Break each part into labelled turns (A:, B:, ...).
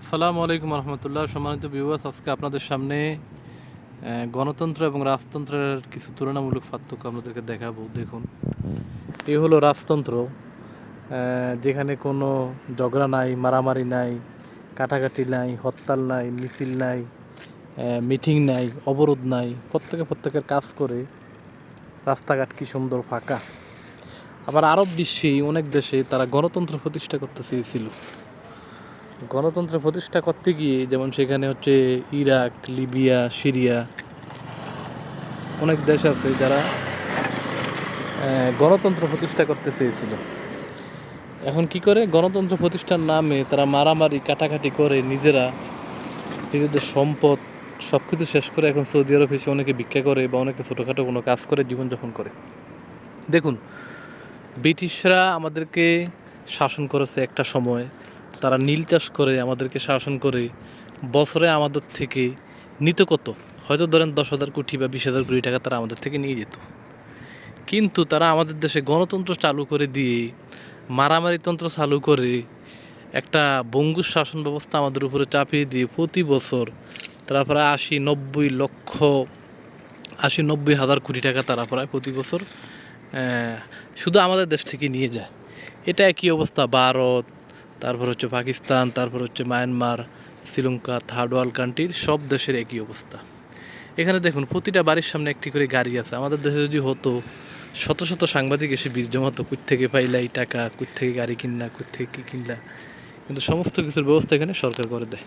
A: আসসালামু আলাইকুম রহমতুল্লাহ। সম্মানিত বিবাস আজকে আপনাদের সামনে গণতন্ত্র এবং রাজতন্ত্রের কিছু তুলনামূলক পার্থক্য আপনাদেরকে দেখাবো। দেখুন, এ হলো রাজতন্ত্র যেখানে কোনো ঝগড়া নাই, মারামারি নাই, কাটাকাটি নাই, হরতাল নাই, মিছিল নাই মিটিং নাই, অবরোধ নাই, প্রত্যেকে প্রত্যেকের কাজ করে রাস্তাঘাট কি সুন্দর ফাঁকা। আবার আরব বিশ্বে অনেক দেশে তারা গণতন্ত্র প্রতিষ্ঠা করতে চেয়েছিল। গণতন্ত্র প্রতিষ্ঠা করতে গিয়ে, যেমন সেখানে হচ্ছে ইরাক, লিবিয়া, সিরিয়া, অনেক দেশ আছে যারা গণতন্ত্র প্রতিষ্ঠা করতে চেয়েছিল। এখন কি করে? গণতন্ত্র প্রতিষ্ঠার নামে তারা মারামারি, কাটাকাটি করে নিজেরা নিজেদের সম্পদ সব কিছু শেষ করে এখন সৌদি আরব এসে অনেকে ভিক্ষা করে বা অনেকে ছোটোখাটো কোনো কাজ করে, জীবনযাপন করে। দেখুন, ব্রিটিশরা আমাদেরকে শাসন করেছে একটা সময়। তারা নীল চাষ করে, আমাদেরকে শাসন করে, বছরে আমাদের থেকে নিত কত? হয়তো ধরেন দশ হাজার কোটি বা বিশ হাজার কোটি টাকা তারা আমাদের থেকে নিয়ে যেত। কিন্তু তারা আমাদের দেশে গণতন্ত্র চালু করে দিয়ে মারামারিতন্ত্র চালু করে, একটা বঙ্গুর শাসন ব্যবস্থা আমাদের উপরে চাপিয়ে দিয়ে প্রতি বছর তারা প্রায় আশি নব্বই লক্ষ, আশি নব্বই হাজার কোটি টাকা তারা প্রায় প্রতি বছর শুধু আমাদের দেশ থেকে নিয়ে যায়। এটা একই অবস্থা, ভারত তারপর হচ্ছে পাকিস্তান, তারপর হচ্ছে মায়ানমার, শ্রীলঙ্কা, থার্ড ওয়ার্ল্ড কান্ট্রির সব দেশের একই অবস্থা। এখানে দেখুন, প্রতিটা বাড়ির সামনে একটি করে গাড়ি আছে। আমাদের দেশে যদি হতো, শত শত সাংবাদিক এসে বীর জমাতো কুত থেকে পাইলা এই টাকা কুত থেকে গাড়ি কিনলা কুত থেকে কী কিনলা। কিন্তু সমস্ত কিছুর ব্যবস্থা এখানে সরকার করে দেয়।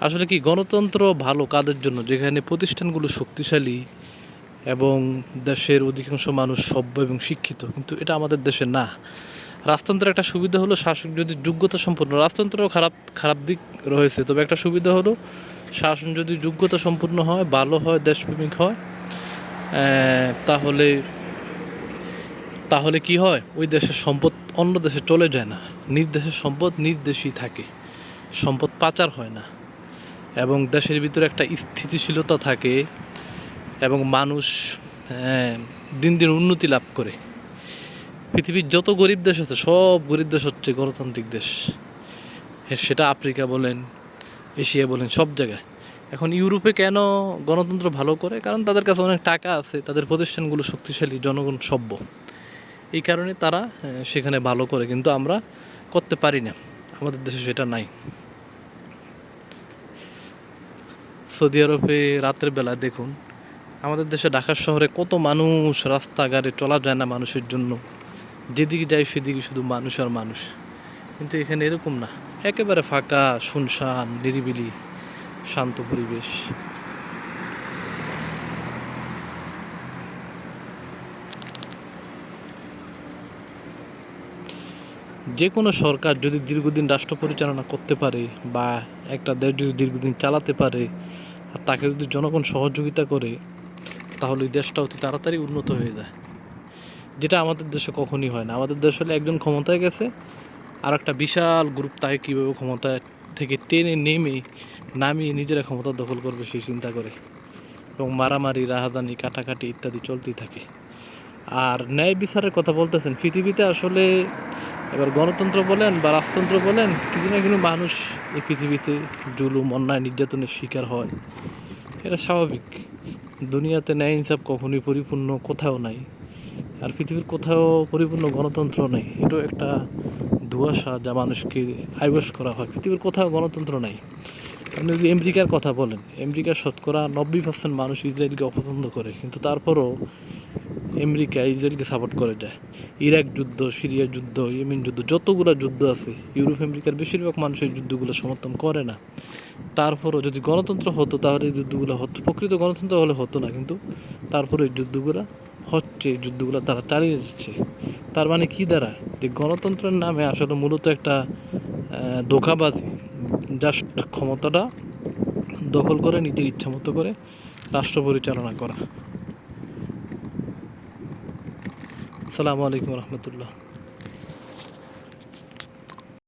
A: আসলে কি, গণতন্ত্র ভালো কাদের জন্য? যেখানে প্রতিষ্ঠানগুলো শক্তিশালী এবং দেশের অধিকাংশ মানুষ সভ্য এবং শিক্ষিত, কিন্তু এটা আমাদের দেশে না। রাজতন্ত্রের একটা সুবিধা হলো শাসক যদি যোগ্যতা সম্পন্ন, রাজতন্ত্রেও খারাপ খারাপ দিক রয়েছে। তবে একটা সুবিধা হলো শাসন যদি যোগ্যতা সম্পূর্ণ হয়, ভালো হয়, দেশপ্রেমিক হয় তাহলে তাহলে কি হয়? ওই দেশের সম্পদ অন্য দেশে চলে যায় না। নিজ দেশের সম্পদ নিজ দেশেই থাকে। সম্পদ পাচার হয় না। এবং দেশের ভিতরে একটা স্থিতিশীলতা থাকে এবং মানুষ দিন দিন উন্নতি লাভ করে। পৃথিবীর যত গরিব দেশ আছে সব গরিব দেশ হচ্ছে গণতান্ত্রিক দেশ। হ্যাঁ, সেটা আফ্রিকা বলেন এশিয়া বলেন সব জায়গায়। এখন ইউরোপে কেন গণতন্ত্র ভালো করে? কারণ তাদের কাছে অনেক টাকা আছে তাদের প্রতিষ্ঠানগুলো শক্তিশালী জনগণ সভ্য। এই কারণে তারা সেখানে ভালো করে কিন্তু আমরা করতে পারি না। আমাদের দেশে সেটা নাই। সৌদি আরবে রাতের বেলা দেখুন আমাদের দেশে ঢাকা শহরে কত মানুষ রাস্তাঘাটে চলা যায় না মানুষের জন্য। যেদিকে যাই সেদিকে শুধু মানুষ আর মানুষ। কিন্তু এখানে এরকম না। একেবারে ফাঁকা, শুনশান, নিরিবিলি, শান্ত পরিবেশ। যে কোনো সরকার যদি দীর্ঘদিন রাষ্ট্র পরিচালনা করতে পারে বা একটা দেশ যদি দীর্ঘদিন চালাতে পারে আর তাকে যদি জনগণ সহযোগিতা করে, তাহলে দেশটা অতি তাড়াতাড়ি উন্নত হয়ে যায়। যেটা আমাদের দেশে কখনই হয় না। আমাদের দেশ হলে একজন ক্ষমতায় গেছে আর একটা বিশাল গ্রুপ তাকে কীভাবে ক্ষমতা থেকে টেনে নেমে নামিয়ে নিজেরা ক্ষমতা দখল করবে সেই চিন্তা করে। এবং মারামারি, রাহাদানি, কাটাকাটি ইত্যাদি চলতেই থাকে। আর ন্যায় বিচারের কথা বলতেছেন, পৃথিবীতে আসলে এবার গণতন্ত্র বলেন বা রাজতন্ত্র বলেন, কিছু না কিছু মানুষ এই পৃথিবীতে জুলুম, অন্যায়, নির্যাতনের শিকার হয়। এটা স্বাভাবিক। দুনিয়াতে ন্যায় ইনসাফ কখনোই পরিপূর্ণ কোথাও নাই। আর পৃথিবীর কোথাও পরিপূর্ণ গণতন্ত্র নেই। এটাও একটা ধোঁয়াশা যা মানুষকে আইবস করা হয়। পৃথিবীর কোথাও গণতন্ত্র নাই। আপনি যদি আমেরিকার কথা বলেন, আমেরিকার শতকরা নব্বই পার্সেন্ট মানুষ ইসরায়েলকে অপছন্দ করে, কিন্তু তারপরও আমেরিকা ইসরায়েলকে সাপোর্ট করে যায়। ইরাক যুদ্ধ, সিরিয়া যুদ্ধ, ইয়েমেন যুদ্ধ, যতগুলো যুদ্ধ আছে, ইউরোপ, আমেরিকার বেশিরভাগ মানুষ এই যুদ্ধগুলো সমর্থন করে না। তারপরও যদি গণতন্ত্র হতো, তাহলে এই যুদ্ধগুলো হতো। প্রকৃত গণতন্ত্র হলে হতো না, কিন্তু তারপরে এই যুদ্ধগুলো হচ্ছে যুদ্ধগুলো তারা চালিয়ে যাচ্ছে। তার মানে কি দ্বারা? যে গণতন্ত্রের নামে আসলে মূলত একটা ধোকাবাজি জাস্ট ক্ষমতাটা দখল করে, নিজের ইচ্ছা মতো করে রাষ্ট্র পরিচালনা করা। আসসালামু আলাইকুম রহমতুল্লাহ।